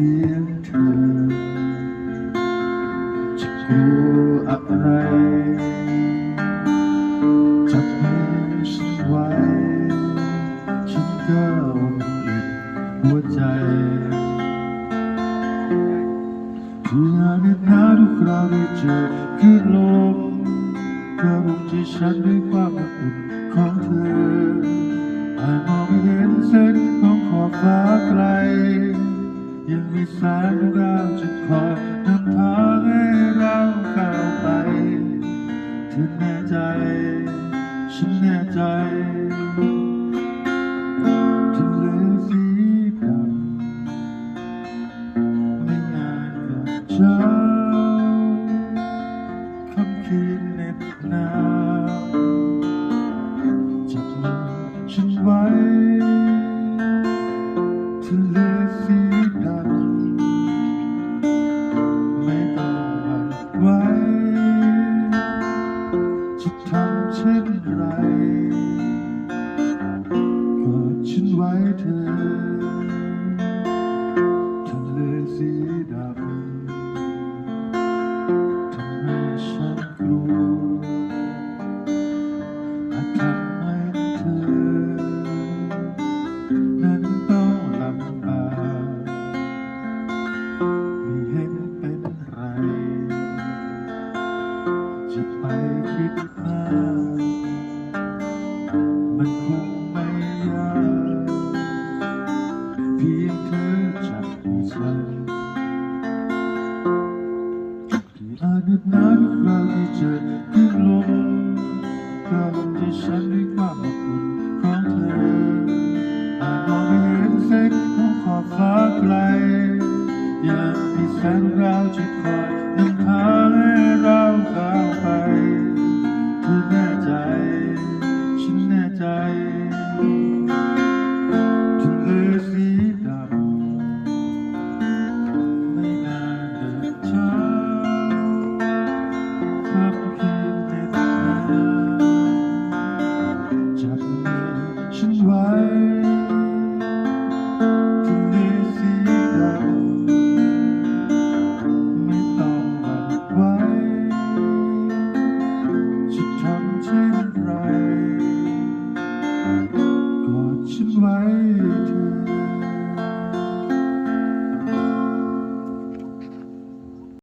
สียงเธอจะกลัวอะไรจับมือฉันไว้ฉันก็ปิดหัวใจที่อาเนตหนาทุกคราวได้เจอคือลมกระบุกที่ฉันด้วยความอบอุ่นของเธอ ฉันแน่ใจทะเลสีดำไม่นานกับเช้าคำคืนเหน็บหนา เธอทะเลสีดำทำให้ฉันกลัวอาจทำให้เธอ นั้นต้องลำบากไม่เห็นเป็นไร จะไปคิด อาจหนาวทุกคราวที่เจอคือลมกระลมที่ฉัน Mm-hmm.